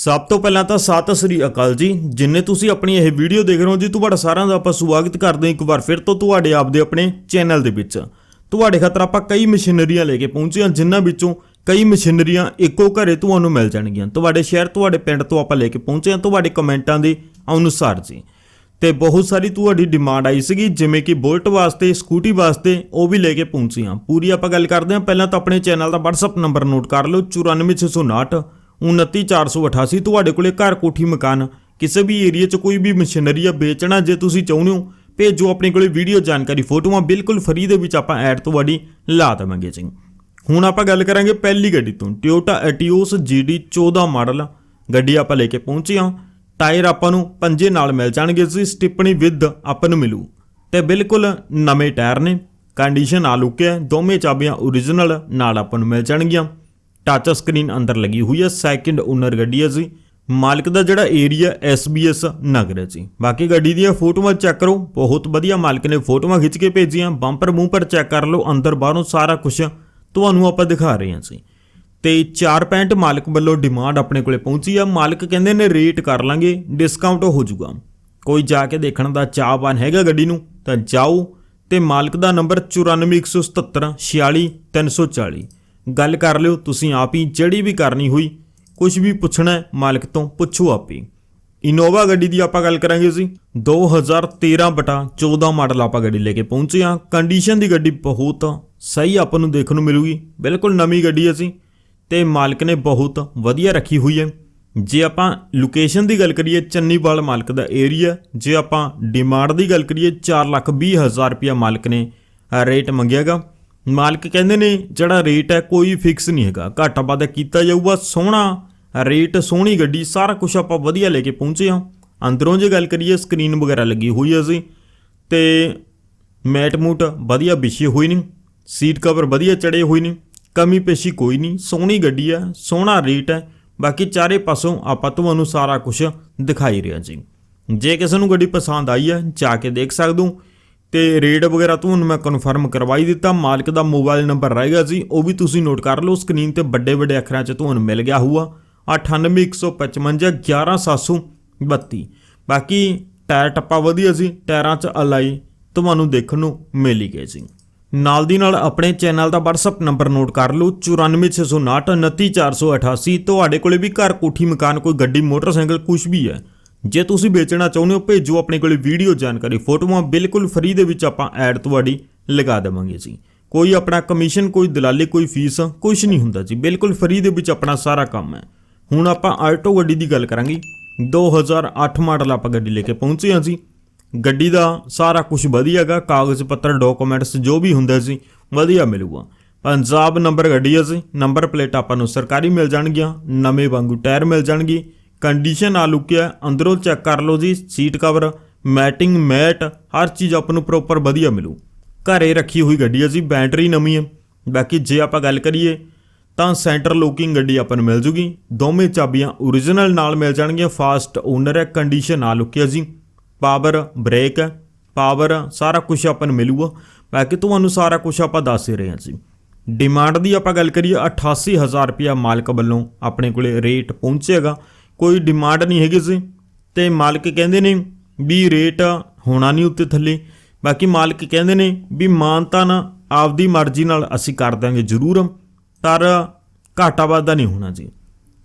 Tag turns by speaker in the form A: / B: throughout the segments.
A: ਸਭ ਤੋਂ ਪਹਿਲਾਂ ਤਾਂ ਸਤਿ ਸ੍ਰੀ ਅਕਾਲ ਜੀ। ਜਿੰਨੇ ਤੁਸੀਂ ਆਪਣੀ ਇਹ ਵੀਡੀਓ ਦੇਖ ਰਹੇ ਹੋ ਜੀ, ਤੁਹਾਡਾ ਸਾਰਿਆਂ ਦਾ ਆਪਾਂ ਸਵਾਗਤ ਕਰਦੇ ਹਾਂ ਇੱਕ ਵਾਰ ਫਿਰ ਤੋਂ ਤੁਹਾਡੇ ਆਪਦੇ ਆਪਣੇ ਚੈਨਲ ਦੇ ਵਿੱਚ। ਤੁਹਾਡੇ ਖਾਤਰ ਆਪਾਂ ਕਈ ਮਸ਼ੀਨਰੀਆਂ ਲੈ ਕੇ ਪਹੁੰਚੇ ਹਾਂ, ਜਿਨ੍ਹਾਂ ਵਿੱਚੋਂ ਕਈ ਮਸ਼ੀਨਰੀਆਂ ਇੱਕੋ ਘਰੇ ਤੁਹਾਨੂੰ ਮਿਲ ਜਾਣਗੀਆਂ। ਤੁਹਾਡੇ ਸ਼ਹਿਰ, ਤੁਹਾਡੇ ਪਿੰਡ ਤੋਂ ਆਪਾਂ ਲੈ ਕੇ ਪਹੁੰਚੇ ਹਾਂ, ਤੁਹਾਡੇ ਕਮੈਂਟਾਂ ਦੇ ਅਨੁਸਾਰ ਜੀ। ਤੇ ਬਹੁਤ ਸਾਰੀ ਤੁਹਾਡੀ ਡਿਮਾਂਡ ਆਈ ਸੀਗੀ, ਜਿਵੇਂ ਕਿ ਬੁਲਟ ਵਾਸਤੇ, ਸਕੂਟੀ ਵਾਸਤੇ ਉਹ ਵੀ ਲੈ ਕੇ ਪਹੁੰਚੇ ਹਾਂ। ਪੂਰੀ ਆਪਾਂ ਗੱਲ ਕਰਦੇ ਹਾਂ। ਪਹਿਲਾਂ ਤਾਂ ਆਪਣੇ ਚੈਨਲ ਦਾ WhatsApp ਨੰਬਰ ਨੋਟ ਕਰ ਲਓ 94659 29488 ਤੁਹਾਡੇ ਕੋਲੇ ਘਰ ਕੋਠੀ ਮਕਾਨ, ਕਿਸੇ ਵੀ ਏਰੀਆ 'ਚ ਕੋਈ ਵੀ ਮਸ਼ੀਨਰੀ ਆ ਵੇਚਣਾ ਜੇ ਤੁਸੀਂ ਚਾਹੁੰਦੇ ਹੋ, ਭੇਜੋ ਆਪਣੇ ਕੋਲੇ ਵੀਡੀਓ ਜਾਣਕਾਰੀ, ਫੋਟੋਆਂ ਬਿਲਕੁਲ ਫਰੀ ਦੇ ਵਿੱਚ ਆਪਾਂ ਐਡ ਤੁਹਾਡੀ ਲਾ ਦੇਵਾਂਗੇ ਜੀ। ਹੁਣ ਆਪਾਂ ਗੱਲ ਕਰਾਂਗੇ ਪਹਿਲੀ ਗੱਡੀ ਤੋਂ ਟੋਯੋਟਾ ਐਟੀਓਸ GD 14 ਮਾਡਲ, ਗੱਡੀ ਆਪਾਂ ਲੈ ਕੇ ਪਹੁੰਚੇ ਹਾਂ ਟਾਇਰ ਆਪਾਂ ਨੂੰ ਪੰਜੇ ਨਾਲ ਮਿਲ ਜਾਣਗੇ ਜੀ ਸਟਿੱਪਣੀ ਵਿਦ ਆਪਾਂ ਨੂੰ ਮਿਲੂ। ਤੇ ਬਿਲਕੁਲ ਨਵੇਂ ਟਾਇਰ ਨੇ ਕੰਡੀਸ਼ਨ ਆ ਲੁਕਿਆ ਦੋਵੇਂ ਚਾਬੀਆਂ ਓਰੀਜਨਲ ਨਾਲ ਆਪਾਂ ਨੂੰ ਮਿਲ ਜਾਣਗੀਆਂ। ਟੱਚ ਸਕਰੀਨ ਅੰਦਰ ਲੱਗੀ ਹੋਈ ਹੈ ਸੈਕਿੰਡ ਓਨਰ ਗੱਡੀ ਹੈ ਜੀ। ਮਾਲਕ ਦਾ ਜਿਹੜਾ ਏਰੀਆ SBS ਨਗਰ ਹੈ ਜੀ। ਬਾਕੀ ਗੱਡੀ ਦੀਆਂ ਫੋਟੋਆਂ ਚੈੱਕ ਕਰੋ। ਬਹੁਤ ਵਧੀਆ ਮਾਲਕ ਨੇ ਫੋਟੋਆਂ ਖਿੱਚ ਕੇ ਭੇਜੀਆਂ। ਬੰਪਰ ਮੂੰਹ ਪਰ ਚੈੱਕ ਕਰ ਲਓ, ਅੰਦਰ ਬਾਹਰੋਂ ਸਾਰਾ ਕੁਝ ਤੁਹਾਨੂੰ ਆਪਾਂ ਦਿਖਾ ਰਹੇ ਹਾਂ ਜੀ। ਤੇ 4.65 ਮਾਲਕ ਵੱਲੋਂ ਡਿਮਾਂਡ ਆਪਣੇ ਕੋਲੇ ਪਹੁੰਚੀ ਆ। ਮਾਲਕ ਕਹਿੰਦੇ ਨੇ ਰੇਟ ਕਰ ਲਾਂਗੇ ਡਿਸਕਾਊਂਟ ਹੋ ਜਾਊਗਾ। ਕੋਈ ਜਾ ਕੇ ਦੇਖਣ ਦਾ ਚਾਹਵਾਨ ਹੈਗਾ ਗੱਡੀ ਨੂੰ, ਤਾਂ ਜਾਓ। ਤੇ ਮਾਲਕ ਦਾ ਨੰਬਰ 9417 46340 ਗੱਲ ਕਰ ਲਿਓ, ਤੁਸੀਂ ਆਪ ਹੀ, ਜਿਹੜੀ ਵੀ ਕਰਨੀ ਹੋਈ ਕੁਝ ਵੀ ਪੁੱਛਣਾ ਮਾਲਕ ਤੋਂ ਪੁੱਛੋ ਆਪ ਹੀ। ਇਨੋਵਾ ਗੱਡੀ ਦੀ ਆਪਾਂ ਗੱਲ ਕਰਾਂਗੇ ਜੀ 2013 ਬਟਾ 14 ਮਾਡਲ ਆਪਾਂ ਗੱਡੀ ਲੈ ਕੇ ਪਹੁੰਚੇ ਹਾਂ। ਕੰਡੀਸ਼ਨ ਦੀ ਗੱਡੀ ਬਹੁਤ ਸਹੀ ਆਪਾਂ ਨੂੰ ਦੇਖਣ ਨੂੰ ਮਿਲੂਗੀ। ਬਿਲਕੁਲ ਨਵੀਂ ਗੱਡੀ ਹੈ ਜੀ ਤੇ ਮਾਲਕ ਨੇ ਬਹੁਤ ਵਧੀਆ ਰੱਖੀ ਹੋਈ ਹੈ। ਜੇ ਆਪਾਂ ਲੋਕੇਸ਼ਨ ਦੀ ਗੱਲ ਕਰੀਏ, ਚੰਨੀਵਾਲ ਮਾਲਕ ਦਾ ਏਰੀਆ, ਜੇ ਆਪਾਂ ਡਿਮਾਂਡ ਦੀ ਗੱਲ ਕਰੀਏ 420000 ਰੁਪਇਆ ਮਾਲਕ ਨੇ ਰੇਟ ਮੰਗਿਆਗਾ। ਮਾਲਕ ਕਹਿੰਦੇ ਨੇ, ਜਿਹੜਾ ਰੇਟ ਹੈ ਕੋਈ ਫਿਕਸ ਨਹੀਂ ਹੈਗਾ। ਘਾਟਾ ਵਾਧਾ ਕੀਤਾ ਜਾਊਗਾ, ਸੋਹਣਾ ਰੇਟ, ਸੋਹਣੀ ਗੱਡੀ, ਸਾਰਾ ਕੁਝ ਆਪਾਂ ਵਧੀਆ ਲੈ ਕੇ ਪਹੁੰਚੇ ਹਾਂ। ਅੰਦਰੋਂ ਜੇ ਗੱਲ ਕਰੀਏ ਸਕਰੀਨ ਵਗੈਰਾ ਲੱਗੀ ਹੋਈ ਹੈ ਜੀ ਤੇ ਮੈਟ ਮੂਟ ਵਧੀਆ ਵਿਛੇ ਹੋਏ ਨੇ। ਸੀਟ ਕਵਰ ਵਧੀਆ ਚੜੇ ਹੋਏ ਨੇ। ਕਮੀ ਪੇਸ਼ੀ ਕੋਈ ਨਹੀਂ, ਸੋਹਣੀ ਗੱਡੀ ਹੈ, ਸੋਹਣਾ ਰੇਟ ਹੈ। ਬਾਕੀ ਚਾਰੇ ਪਾਸੋਂ ਆਪਾਂ ਤੁਹਾਨੂੰ ਸਾਰਾ ਕੁਝ ਦਿਖਾਈ ਰਿਹਾ ਜੀ। ਜੇ ਕਿਸੇ ਨੂੰ ਗੱਡੀ ਪਸੰਦ ਆਈ ਹੈ, ਜਾ ਕੇ ਦੇਖ ਸਕਦੇ ਹੋ। ਤੇ ਰੇਟ ਵਗੈਰਾ ਤੁਹਾਨੂੰ ਮੈਂ ਕਨਫਰਮ ਕਰਵਾਈ ਦਿੱਤਾ। ਮਾਲਕ ਦਾ ਮੋਬਾਈਲ ਨੰਬਰ ਰਹੇਗਾ ਜੀ ਉਹ ਵੀ ਤੁਸੀਂ ਨੋਟ ਕਰ ਲਓ ਸਕਰੀਨ ਤੇ ਵੱਡੇ ਵੱਡੇ ਅੱਖਰਾਂ 'ਚ ਤੁਹਾਨੂੰ ਮਿਲ ਗਿਆ ਹੋਊਗਾ। 9815511732 ਬਾਕੀ ਟਾਇਰ ਟੱਪਾ ਵਧੀਆ ਸੀ ਟਾਇਰਾਂ 'ਚ ਅਲਾਈ ਤੁਹਾਨੂੰ ਦੇਖਣ ਨੂੰ ਮਿਲ ਹੀ ਗਏ ਸੀ। ਨਾਲ ਦੀ ਨਾਲ ਆਪਣੇ ਚੈਨਲ ਦਾ WhatsApp ਨੰਬਰ ਨੋਟ ਕਰ ਲਓ 9469299488 ਤੁਹਾਡੇ ਕੋਲੇ ਵੀ ਘਰ, ਕੋਠੀ, ਮਕਾਨ, ਕੋਈ ਗੱਡੀ, ਮੋਟਰਸਾਈਕਲ ਕੁਝ ਵੀ ਹੈ ਜੇ ਤੁਸੀਂ ਵੇਚਣਾ ਚਾਹੁੰਦੇ ਹੋ, ਭੇਜੋ ਆਪਣੇ ਕੋਲੇ ਵੀਡੀਓ ਜਾਣਕਾਰੀ। ਫੋਟੋਆਂ ਬਿਲਕੁਲ ਫ੍ਰੀ ਦੇ ਵਿੱਚ ਆਪਾਂ ਐਡ ਤੁਹਾਡੀ ਲਗਾ ਦੇਵਾਂਗੇ ਜੀ। ਕੋਈ ਆਪਣਾ ਕਮਿਸ਼ਨ ਕੋਈ ਦਲਾਲੀ, ਕੋਈ ਫੀਸ ਕੁਝ ਨਹੀਂ ਹੁੰਦਾ ਜੀ। ਬਿਲਕੁਲ ਫ੍ਰੀ ਦੇ ਵਿੱਚ ਆਪਣਾ ਸਾਰਾ ਕੰਮ ਹੈ। ਹੁਣ ਆਪਾਂ ਆਲਟੋ ਗੱਡੀ ਦੀ ਗੱਲ ਕਰਾਂਗੇ। 2008 ਮਾਡਲ ਆਪਾਂ ਗੱਡੀ ਲੈ ਕੇ ਪਹੁੰਚੇ ਹਾਂ ਜੀ। ਗੱਡੀ ਦਾ ਸਾਰਾ ਕੁਝ ਵਧੀਆਗਾ। ਕਾਗਜ਼ ਪੱਤਰ ਡਾਕੂਮੈਂਟਸ ਜੋ ਵੀ ਹੁੰਦਾ ਸੀ ਵਧੀਆ ਮਿਲੂਗਾ। ਪੰਜਾਬ ਨੰਬਰ ਗੱਡੀ ਹੈ ਜੀ। ਨੰਬਰ ਪਲੇਟ ਆਪਾਂ ਨੂੰ ਸਰਕਾਰੀ ਮਿਲ ਜਾਣਗੀਆਂ। ਨਵੇਂ ਵਾਂਗੂ ਟਾਇਰ ਮਿਲ ਜਾਣਗੇ। ਕੰਡੀਸ਼ਨ ਆ ਲੁਕਿਆ ਅੰਦਰੋਂ ਚੈੱਕ ਕਰ ਲਓ ਜੀ ਸੀਟ ਕਵਰ ਮੈਟਿੰਗ ਮੈਟ ਹਰ ਚੀਜ਼ ਆਪਾਂ ਨੂੰ ਪ੍ਰੋਪਰ ਵਧੀਆ ਮਿਲੂ। ਘਰੇ ਰੱਖੀ ਹੋਈ ਗੱਡੀ ਹੈ ਜੀ ਬੈਟਰੀ ਨਵੀਂ ਹੈ ਬਾਕੀ ਜੇ ਆਪਾਂ ਗੱਲ ਕਰੀਏ, ਤਾਂ ਸੈਂਟਰ ਲੋਕਿੰਗ ਗੱਡੀ ਆਪਾਂ ਨੂੰ ਮਿਲ ਜੂਗੀ। ਦੋਵੇਂ ਚਾਬੀਆਂ ਓਰੀਜਨਲ ਨਾਲ ਮਿਲ ਜਾਣਗੀਆਂ ਫਾਸਟ ਓਨਰ ਹੈ ਕੰਡੀਸ਼ਨ ਆ ਲੁਕਿਆ ਜੀ। ਪਾਵਰ ਬ੍ਰੇਕ ਹੈ ਪਾਵਰ ਸਾਰਾ ਕੁਝ ਆਪਾਂ ਨੂੰ ਮਿਲੂਗਾ। ਬਾਕੀ ਤੁਹਾਨੂੰ ਸਾਰਾ ਕੁਝ ਆਪਾਂ ਦੱਸ ਹੀ ਰਹੇ ਹਾਂ ਜੀ। ਡਿਮਾਂਡ ਦੀ ਆਪਾਂ ਗੱਲ ਕਰੀਏ 88000 ਰੁਪਇਆ ਮਾਲਕ ਵੱਲੋਂ ਆਪਣੇ ਕੋਲੇ ਰੇਟ ਪਹੁੰਚੇਗਾ। ਕੋਈ ਡਿਮਾਂਡ ਨਹੀਂ ਹੈਗੀ ਸੀ ਤੇ ਮਾਲਕ ਕਹਿੰਦੇ ਨੇ ਵੀ ਰੇਟ ਹੋਣਾ ਨਹੀਂ ਉੱਤੇ ਥੱਲੇ। ਬਾਕੀ ਮਾਲਕ ਕਹਿੰਦੇ ਨੇ ਵੀ ਮਾਨਤਾ ਨਾ ਆਪਦੀ ਮਰਜ਼ੀ ਨਾਲ ਅਸੀਂ ਕਰ ਦਾਂਗੇ ਜ਼ਰੂਰ। ਪਰ ਘਾਟਾ ਵਾਧਾ ਨਹੀਂ ਹੋਣਾ ਜੀ।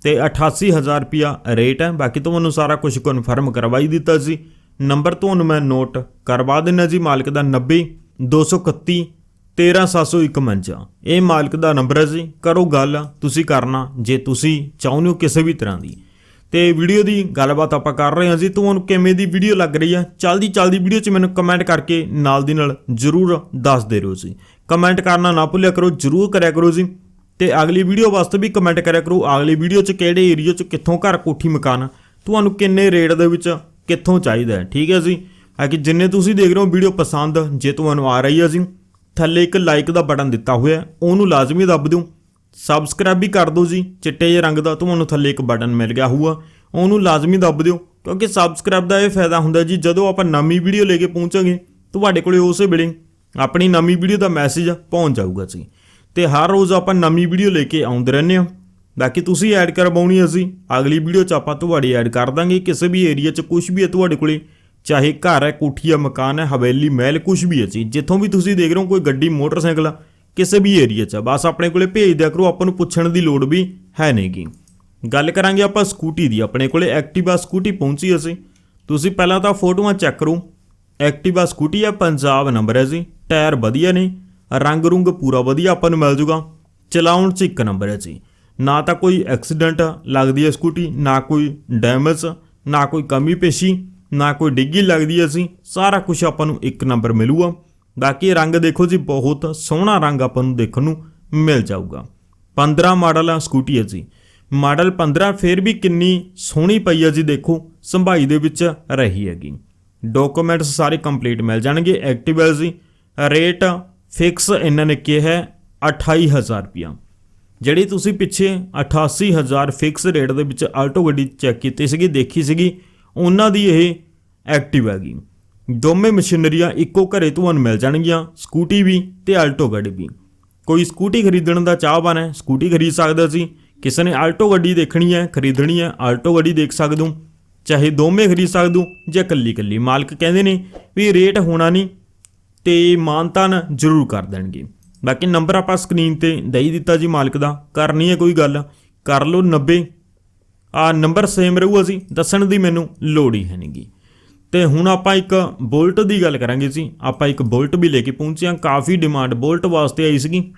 A: ਤੇ 88000 ਰੁਪਿਆ ਰੇਟ ਹੈ। ਬਾਕੀ ਤੁਹਾਨੂੰ ਸਾਰਾ ਕੁਝ ਕਨਫਰਮ ਕਰਵਾਈ ਦਿੱਤਾ ਸੀ ਨੰਬਰ ਤੁਹਾਨੂੰ ਮੈਂ ਨੋਟ ਕਰਵਾ ਦਿੰਨਾ ਜੀ, ਮਾਲਕ ਦਾ 90 231 13751 ਇਹ ਮਾਲਕ ਦਾ ਨੰਬਰ ਹੈ ਜੀ। ਕਰੋ ਗੱਲ, ਤੁਸੀਂ ਕਰਨਾ, ਜੇ ਤੁਸੀਂ ਚਾਹੁੰਦੇ ਹੋ ਕਿਸੇ ਵੀ ਤਰ੍ਹਾਂ ਦੀ। ਤੇ ਵੀਡੀਓ ਦੀ ਗੱਲਬਾਤ ਆਪਾਂ ਕਰ ਰਹੇ ਹਾਂ ਜੀ। ਤੁਹਾਨੂੰ ਕਿਵੇਂ ਦੀ ਵੀਡੀਓ ਲੱਗ ਰਹੀ ਹੈ ਚਲਦੀ ਚਲਦੀ ਵੀਡੀਓ 'ਚ ਮੈਨੂੰ ਕਮੈਂਟ ਕਰਕੇ ਨਾਲ ਦੀ ਨਾਲ ਜਰੂਰ ਦੱਸ ਦੇ ਰਹੋ ਜੀ। ਕਮੈਂਟ ਕਰਨਾ ਨਾ ਭੁੱਲਿਆ ਕਰੋ, ਜਰੂਰ ਕਰਿਆ ਕਰੋ ਜੀ। ਤੇ ਅਗਲੀ ਵੀਡੀਓ ਵਾਸਤੇ ਵੀ ਕਮੈਂਟ ਕਰਿਆ ਕਰੋ। ਅਗਲੀ ਵੀਡੀਓ 'ਚ ਕਿਹੜੇ ਏਰੀਆ 'ਚ ਕਿੱਥੋਂ ਘਰ ਕੋਠੀ ਮਕਾਨ ਤੁਹਾਨੂੰ ਕਿੰਨੇ ਰੇਟ ਦੇ ਵਿੱਚ ਕਿੱਥੋਂ ਚਾਹੀਦਾ ਹੈ, ਠੀਕ ਹੈ ਜੀ? ਬਾਕੀ ਜਿੰਨੇ ਤੁਸੀਂ ਦੇਖ ਰਹੇ ਹੋ ਵੀਡੀਓ ਪਸੰਦ, ਜੇ ਤੁਹਾਨੂੰ ਆ ਰਹੀ ਹੈ ਜੀ, ਥੱਲੇ ਇੱਕ ਲਾਈਕ ਦਾ ਬਟਨ ਦਿੱਤਾ ਹੋਇਆ ਉਹਨੂੰ ਲਾਜ਼ਮੀ ਦੱਬ ਦਿਓ। ਸਬਸਕ੍ਰਾਈਬ ਵੀ ਕਰ ਦਿਓ ਜੀ ਚਿੱਟੇ ਜਿਹੇ ਰੰਗ ਦਾ ਤੁਹਾਨੂੰ ਥੱਲੇ ਇੱਕ ਬਟਨ ਮਿਲ ਗਿਆ ਹੋਊਗਾ। ਉਹਨੂੰ ਲਾਜ਼ਮੀ ਦੱਬ ਦਿਓ ਕਿਉਂਕਿ ਸਬਸਕ੍ਰਾਈਬ ਦਾ ਇਹ ਫਾਇਦਾ ਹੁੰਦਾ ਜੀ ਜਦੋਂ ਆਪਾਂ ਨਵੀਂ ਵੀਡੀਓ ਲੈ ਕੇ ਪਹੁੰਚਾਂਗੇ ਤੁਹਾਡੇ ਕੋਲੇ ਉਸੇ ਵੇਲੇ ਆਪਣੀ ਨਵੀਂ ਵੀਡੀਓ ਦਾ ਮੈਸੇਜ ਪਹੁੰਚ ਜਾਊਗਾ ਜੀ। ਤੇ ਹਰ ਰੋਜ਼ ਆਪਾਂ ਨਵੀਂ ਵੀਡੀਓ ਲੈ ਕੇ ਆਉਂਦੇ ਰਹਿੰਦੇ ਹਾਂ। ਬਾਕੀ ਤੁਸੀਂ ਐਡ ਕਰਵਾਉਣੀ ਅਸੀਂ ਅਗਲੀ ਵੀਡੀਓ 'ਚ ਆਪਾਂ ਤੁਹਾਡੀ ਐਡ ਕਰ ਦਾਂਗੇ। ਕਿਸੇ ਵੀ ਏਰੀਆ 'ਚ ਕੁਝ ਵੀ ਹੈ ਤੁਹਾਡੇ ਕੋਲੇ ਚਾਹੇ ਘਰ ਹੈ ਕੋਠੀ ਹੈ ਮਕਾਨ ਹੈ ਹਵੇਲੀ ਮਹਿਲ ਕੁਝ ਵੀ ਹੈ ਜੀ। ਜਿੱਥੋਂ ਵੀ ਤੁਸੀਂ ਦੇਖ ਰਹੇ ਹੋ ਕੋਈ ਗੱਡੀ ਮੋਟਰਸਾਈਕਲ ਆ, ਕਿਸੇ ਵੀ ਏਰੀਆ 'ਚ ਬਸ ਆਪਣੇ ਕੋਲੇ ਭੇਜ ਦਿਆ ਕਰੋ, ਆਪਾਂ ਨੂੰ ਪੁੱਛਣ ਦੀ ਲੋੜ ਵੀ ਹੈ ਨਹੀਂਗੀ ਗੱਲ ਕਰਾਂਗੇ ਆਪਾਂ ਸਕੂਟੀ ਦੀ। ਆਪਣੇ ਕੋਲੇ ਐਕਟਿਵਾ ਸਕੂਟੀ ਪਹੁੰਚੀ ਅਸੀਂ। ਤੁਸੀਂ ਪਹਿਲਾਂ ਤਾਂ ਫੋਟੋਆਂ ਚੈੱਕ ਕਰੋ। ਐਕਟਿਵਾ ਸਕੂਟੀ ਹੈ ਪੰਜਾਬ ਨੰਬਰ ਹੈ ਜੀ। ਟਾਇਰ ਵਧੀਆ ਨੇ। ਰੰਗ ਰੁੰਗ ਪੂਰਾ ਵਧੀਆ ਆਪਾਂ ਨੂੰ ਮਿਲ ਜੂਗਾ। ਚਲਾਉਣ 'ਚ ਇੱਕ ਨੰਬਰ ਹੈ ਜੀ। ਨਾ ਤਾਂ ਕੋਈ ਐਕਸੀਡੈਂਟ ਲੱਗਦੀ ਹੈ ਸਕੂਟੀ ਨਾ ਕੋਈ ਡੈਮੇਜ ਨਾ ਕੋਈ ਕਮੀ ਪੇਸ਼ੀ, ਨਾ ਕੋਈ ਡਿੱਗੀ ਲੱਗਦੀ ਹੈ ਜੀ। ਸਾਰਾ ਕੁਝ ਆਪਾਂ ਨੂੰ ਇੱਕ ਨੰਬਰ ਮਿਲੂਗਾ। ਬਾਕੀ ਇਹ ਰੰਗ ਦੇਖੋ ਜੀ, ਬਹੁਤ ਸੋਹਣਾ ਰੰਗ ਆਪਾਂ ਨੂੰ ਦੇਖਣ ਨੂੰ ਮਿਲ ਜਾਊਗਾ। 15 ਮਾਡਲ ਆ ਸਕੂਟੀ ਹੈ ਜੀ। ਮਾਡਲ 15 ਫੇਰ ਵੀ ਕਿੰਨੀ ਸੋਹਣੀ ਪਈ ਹੈ ਜੀ ਦੇਖੋ, ਸੰਭਾਈ ਦੇ ਵਿੱਚ ਰਹੀ ਹੈਗੀ। ਡਾਕੂਮੈਂਟਸ ਸਾਰੇ ਕੰਪਲੀਟ ਮਿਲ ਜਾਣਗੇ, ਐਕਟਿਵ ਹੈ ਜੀ। ਰੇਟ ਫਿਕਸ ਇਹਨਾਂ ਨੇ ਕਿਹਾ ਹੈ 28000 ਰੁਪਿਆ ਜਿਹੜੀ ਤੁਸੀਂ ਪਿੱਛੇ 88000 ਫਿਕਸ ਰੇਟ ਦੇ ਵਿੱਚ ਆਲਟੋ ਗੱਡੀ ਚੈੱਕ ਕੀਤੀ ਸੀਗੀ, ਦੇਖੀ ਸੀਗੀ, ਉਹਨਾਂ ਦੀ ਇਹ ਐਕਟਿਵ ਹੈਗੀ। ਦੋਵੇਂ ਮਸ਼ੀਨਰੀਆਂ ਇੱਕੋ ਘਰੇ ਤੁਹਾਨੂੰ ਮਿਲ ਜਾਣਗੀਆਂ, ਸਕੂਟੀ ਵੀ ਤੇ ਆਲਟੋ ਗੱਡੀ ਵੀ। ਕੋਈ ਸਕੂਟੀ ਖਰੀਦਣ ਦਾ ਚਾਹਵਾਨ ਹੈ, ਸਕੂਟੀ ਖਰੀਦ ਸਕਦਾ ਸੀ। ਕਿਸੇ ਨੇ ਆਲਟੋ ਗੱਡੀ ਦੇਖਣੀ ਹੈ, ਖਰੀਦਣੀ ਹੈ, ਆਲਟੋ ਗੱਡੀ ਦੇਖ ਸਕਦੇ। ਚਾਹੇ ਦੋਵੇਂ ਖਰੀਦ ਸਕਦੇ, ਜਾਂ ਇਕੱਲੀ ਇਕੱਲੀ ਮਾਲਕ ਕਹਿੰਦੇ ਨੇ ਵੀ ਰੇਟ ਹੋਣਾ ਨਹੀਂ, ਤੇ ਮਾਨਤਾਨ ਜ਼ਰੂਰ ਕਰ ਦੇਣਗੇ। ਬਾਕੀ ਨੰਬਰ ਆਪਾਂ ਸਕਰੀਨ ਤੇ ਦੇ ਦਿੱਤਾ ਜੀ ਮਾਲਕ ਦਾ ਕਰਨੀ ਹੈ ਕੋਈ ਗੱਲ, ਕਰ ਲਓ 90 ਆ ਨੰਬਰ ਸੇਮ ਰਹੂਗਾ ਜੀ, ਦੱਸਣ ਦੀ ਮੈਨੂੰ ਲੋੜ ਹੀ ਹੈ ਨਹੀਂਗੀ ਤੇ ਹੁਣ ਆਪਾਂ ਇੱਕ ਬੁਲਟ ਦੀ ਗੱਲ ਕਰਾਂਗੇ ਜੀ। ਆਪਾਂ ਇੱਕ ਬੁਲਟ ਵੀ ਲੈ ਕੇ ਪਹੁੰਚੇ ਹਾਂ। ਕਾਫੀ ਡਿਮਾਂਡ ਬੁਲਟ ਵਾਸਤੇ ਆਈ ਸੀਗੀ।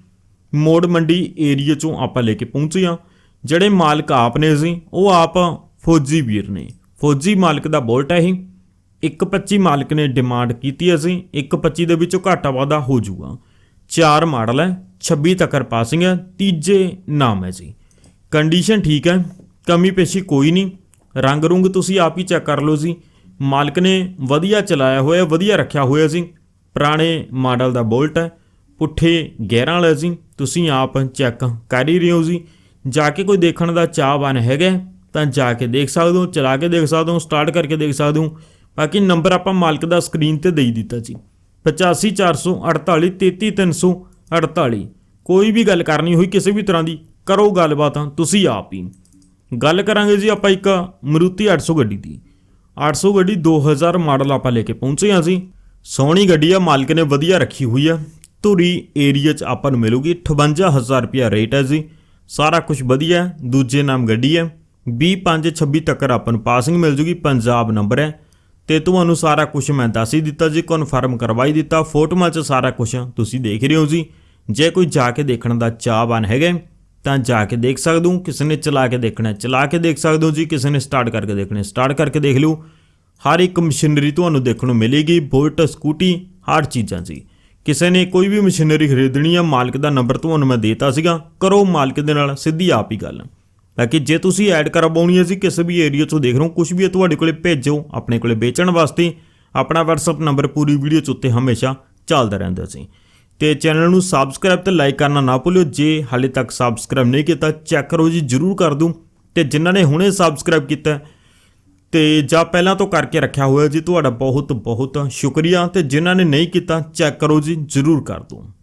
A: ਮੋੜ ਮੰਡੀ ਏਰੀਆ ਚੋਂ ਆਪਾਂ ਲੈ ਕੇ ਪਹੁੰਚੇ ਹਾਂ। ਜਿਹੜੇ ਮਾਲਕ ਆਪ ਨੇ ਜੀ, ਉਹ ਆਪ ਫੌਜੀ ਵੀਰ ਨੇ। ਫੌਜੀ ਮਾਲਕ ਦਾ ਬੁਲਟ ਹੈ ਇਹ। 125 ਮਾਲਕ ਨੇ ਡਿਮਾਂਡ ਕੀਤੀ ਅਸੀਂ 125 ਦੇ ਵਿੱਚੋਂ ਘਾਟਾ ਵਾਧਾ ਹੋ ਜਾਊਗਾ। ਚਾਰ ਮਾਡਲ ਹੈ 26 ਤੱਕਰ ਪਾਸਿੰਗ ਹੈ, ਤੀਜੇ ਨਾਮ ਹੈ ਜੀ। ਕੰਡੀਸ਼ਨ ਠੀਕ ਹੈ, ਕਮੀ ਪੇਸ਼ੀ ਕੋਈ ਨਹੀਂ। ਰੰਗ ਰੁੰਗ ਤੁਸੀਂ ਆਪ ਹੀ ਚੈੱਕ ਕਰ ਲਓ ਜੀ। ਮਾਲਕ ਨੇ ਵਧੀਆ ਚਲਾਇਆ ਹੋਇਆ, ਵਧੀਆ ਰੱਖਿਆ ਹੋਇਆ ਸੀ। ਪੁਰਾਣੇ ਮਾਡਲ ਦਾ ਬੋਲਟ ਹੈ, ਪੁੱਠੇ ਗੇਅਰਾਂ ਵਾਲਾ ਸੀ। ਤੁਸੀਂ ਆਪ ਚੈੱਕ ਕਰ ਹੀ ਰਹੇ ਹੋ ਜੀ। ਜਾ ਕੇ ਕੋਈ ਦੇਖਣ ਦਾ ਚਾਹਵਾਨ ਹੈਗਾ ਤਾਂ ਜਾ ਕੇ ਦੇਖ ਸਕਦੇ ਹੋ, ਚਲਾ ਕੇ ਦੇਖ ਸਕਦੇ ਹੋ, ਸਟਾਰਟ ਕਰਕੇ ਦੇਖ ਸਕਦੇ ਹੋ। ਬਾਕੀ ਨੰਬਰ ਆਪਾਂ ਮਾਲਕ ਦਾ ਸਕਰੀਨ ਤੇ ਦੇ ਹੀ ਦਿੱਤਾ ਜੀ। 8548 33348 ਕੋਈ ਵੀ ਗੱਲ ਕਰਨੀ ਹੋਈ ਕਿਸੇ ਵੀ ਤਰ੍ਹਾਂ ਦੀ, ਕਰੋ ਗੱਲਬਾਤ, ਤੁਸੀਂ ਆਪ ਹੀ। ਗੱਲ ਕਰਾਂਗੇ ਜੀ ਆਪਾਂ ਇੱਕ ਮਰੂਤੀ 800 ਗੱਡੀ ਦੀ। 800 ਗੱਡੀ 2000 ਮਾਡਲ ਆਪਾਂ ਲੈ ਕੇ ਪਹੁੰਚੇ ਹਾਂ ਜੀ। ਸੋਹਣੀ ਗੱਡੀ ਆ, ਮਾਲਕ ਨੇ ਵਧੀਆ ਰੱਖੀ ਹੋਈ ਆ। ਧੂਰੀ ਏਰੀਆ 'ਚ ਆਪਾਂ ਨੂੰ ਮਿਲੂਗੀ 58000 ਰੁਪਿਆ ਰੇਟ ਹੈ ਜੀ। ਸਾਰਾ ਕੁਝ ਵਧੀਆ, ਦੂਜੇ ਨਾਮ ਗੱਡੀ ਹੈ 2526 ਤੱਕ ਆਪਾਂ ਨੂੰ ਪਾਸਿੰਗ ਮਿਲ ਜੂਗੀ, ਪੰਜਾਬ ਨੰਬਰ ਹੈ। ਤੇ ਤੁਹਾਨੂੰ ਸਾਰਾ ਕੁਝ ਮੈਂ ਦੱਸ ਹੀ ਦਿੱਤਾ ਜੀ, ਕਨਫਰਮ ਕਰਵਾਈ ਦਿੱਤਾ। ਫੋਟੋਆਂ 'ਚ ਸਾਰਾ ਕੁਝ ਤੁਸੀਂ ਦੇਖ ਰਹੇ ਹੋ ਜੀ। ਜੇ ਕੋਈ ਜਾ ਕੇ ਦੇਖਣ ਦਾ ਚਾਹਵਾਨ ਹੈਗਾ ਤਾਂ ਜਾ ਕੇ ਦੇਖ ਸਕਦੇ ਹੋ, ਕਿਸੇ ਨੇ ਚਲਾ ਕੇ ਦੇਖਣਾ ਚਲਾ ਕੇ ਦੇਖ ਸਕਦੇ ਹੋ ਜੀ, ਕਿਸੇ ਨੇ ਸਟਾਰਟ ਕਰਕੇ ਦੇਖਣਾ ਸਟਾਰਟ ਕਰਕੇ ਦੇਖ ਲਿਓ। ਹਰ ਇੱਕ ਮਸ਼ੀਨਰੀ ਤੁਹਾਨੂੰ ਦੇਖਣ ਨੂੰ ਮਿਲੇਗੀ ਬੁਲਟ ਸਕੂਟੀ ਹਰ ਚੀਜ਼ਾਂ ਜੀ। ਕਿਸੇ ਨੇ ਕੋਈ ਵੀ ਮਸ਼ੀਨਰੀ ਖਰੀਦਣੀ ਆ, ਮਾਲਕ ਦਾ ਨੰਬਰ ਤੁਹਾਨੂੰ ਮੈਂ ਦੇਤਾ ਸੀਗਾ। ਕਰੋ ਮਾਲਕ ਦੇ ਨਾਲ ਸਿੱਧੀ ਆਪ ਹੀ ਗੱਲ। ਬਾਕੀ ਜੇ ਤੁਸੀਂ ਐਡ ਕਰਵਾਉਣੀ ਹੈ ਜੀ, ਕਿਸੇ ਵੀ ਏਰੀਆ ਚੋਂ ਦੇਖ ਰਹੇ ਹੋ ਕੁਝ ਵੀ ਤੁਹਾਡੇ ਕੋਲੇ ਭੇਜੋ, ਆਪਣੇ ਕੋਲੇ ਵੇਚਣ ਵਾਸਤੇ। ਆਪਣਾ WhatsApp ਨੰਬਰ ਪੂਰੀ ਵੀਡੀਓ ਚ ਉੱਤੇ ਹਮੇਸ਼ਾ ਚੱਲਦਾ ਰਹਿੰਦਾ ਸੀ ਤੇ ਚੈਨਲ ਨੂੰ ਸਬਸਕ੍ਰਾਈਬ ਤੇ ਲਾਈਕ ਕਰਨਾ ਨਾ ਭੁੱਲਿਓ। ਜੇ ਹਾਲੇ ਤੱਕ ਸਬਸਕ੍ਰਾਈਬ ਨਹੀਂ ਕੀਤਾ ਚੈੱਕ ਕਰੋ ਜੀ ਜਰੂਰ ਕਰ ਦੂੰ। ਤੇ ਜਿਨ੍ਹਾਂ ਨੇ ਹੁਣੇ ਸਬਸਕ੍ਰਾਈਬ ਕੀਤਾ ਹੈ, ਤੇ ਜਾਂ ਪਹਿਲਾਂ ਤੋਂ ਕਰਕੇ ਰੱਖਿਆ ਹੋਇਆ ਜੀ ਤੁਹਾਡਾ ਬਹੁਤ ਬਹੁਤ ਸ਼ੁਕਰੀਆ। ਤੇ ਜਿਨ੍ਹਾਂ ਨੇ ਨਹੀਂ ਕੀਤਾ ਚੈੱਕ ਕਰੋ ਜੀ ਜਰੂਰ ਕਰ ਦੂੰ।